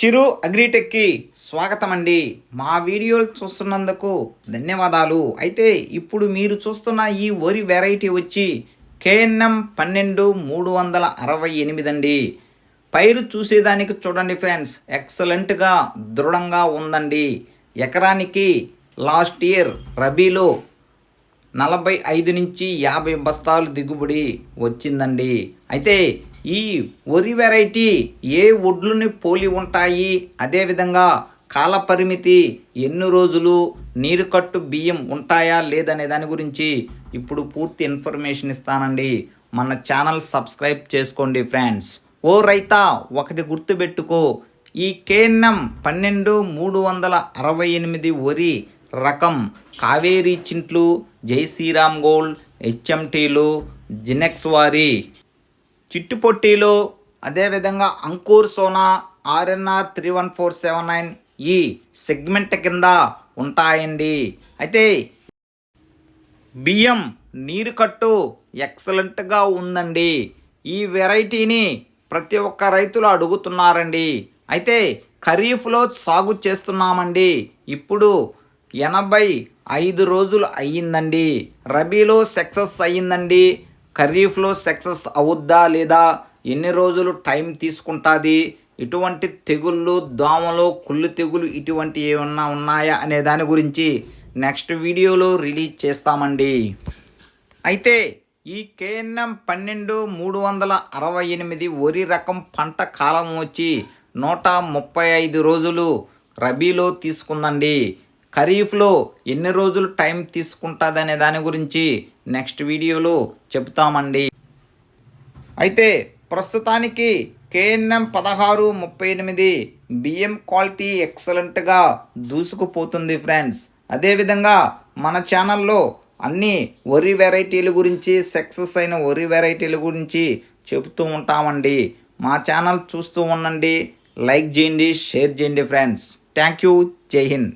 చిరు అగ్రిటెక్కి స్వాగతం అండి మా వీడియోలు చూస్తున్నందుకు ధన్యవాదాలు. అయితే ఇప్పుడు మీరు చూస్తున్న ఈ వరి వెరైటీ వచ్చి కేఎన్ఎం పన్నెండు మూడు వందల అరవై ఎనిమిది అండి. పైరు చూసేదానికి చూడండి ఫ్రెండ్స్ ఎక్సలెంట్గా దృఢంగా ఉందండి. ఎకరానికి లాస్ట్ ఇయర్ రబీలో నలభై ఐదు నుంచి యాభై బస్తాలు దిగుబడి వచ్చిందండి. అయితే ఈ వరి వెరైటీ ఏ ఒడ్లుని పోలి ఉంటాయి? అదేవిధంగా కాల పరిమితి ఎన్ని రోజులు నీరు కట్టు బియ్యం ఉంటాయా లేదనే దాని గురించి ఇప్పుడు పూర్తి ఇన్ఫర్మేషన్ ఇస్తానండి. మన ఛానల్ సబ్స్క్రైబ్ చేసుకోండి ఫ్రెండ్స్. ఓ రైతా ఒకటి గుర్తుపెట్టుకో. ఈ కేఎన్ఎం పన్నెండు మూడు వందల అరవై ఎనిమిది వరి రకం కావేరీ చింట్లు జై శ్రీరామ్ గోల్డ్ హెచ్ఎంటీలు జినెక్స్ వారి. చిట్టుపొట్టిలో అదేవిధంగా Ankur Sona RNR three one four seven nine ఈ సెగ్మెంట్ కింద ఉంటాయండి. అయితే బియ్యం నీరు కట్టు ఎక్సలెంట్గా ఉందండి. ఈ వెరైటీని ప్రతి ఒక్క రైతులు అడుగుతున్నారండి. అయితే ఖరీఫ్లో సాగు చేస్తున్నామండి. ఇప్పుడు ఎనభై ఐదు రోజులు అయ్యిందండి. రబీలో సక్సెస్ అయ్యిందండి. ఖరీఫ్లో సక్సెస్ అవుద్దా లేదా ఎన్ని రోజులు టైం తీసుకుంటుంది ఇటువంటి తెగుళ్ళు దోమలు కుళ్ళు తెగులు ఇటువంటి ఏమన్నా ఉన్నాయా అనే దాని గురించి నెక్స్ట్ వీడియోలో రిలీజ్ చేస్తామండి. అయితే ఈ కేఎన్ఎం పన్నెండు మూడు వందల అరవై ఎనిమిది వరి రకం పంట కాలం వచ్చి నూట ముప్పై ఐదు రోజులు రబీలో తీసుకుందండి. ఖరీఫ్లో ఎన్ని రోజులు టైం తీసుకుంటుందనే దాని గురించి నెక్స్ట్ వీడియోలో చెప్తామండి అయితే ప్రస్తుతానికి కేఎన్ఎం పదహారు ముప్పై ఎనిమిది బియ్యం క్వాలిటీ ఎక్సలెంట్గా దూసుకుపోతుంది ఫ్రెండ్స్. అదేవిధంగా మన ఛానల్లో అన్ని వరి వెరైటీల గురించి సక్సెస్ అయిన వరి వెరైటీల గురించి చెబుతూ ఉంటామండి. మా ఛానల్ చూస్తూ ఉండండి లైక్ చేయండి షేర్ చేయండి ఫ్రెండ్స్. Thank you. జై హింద్.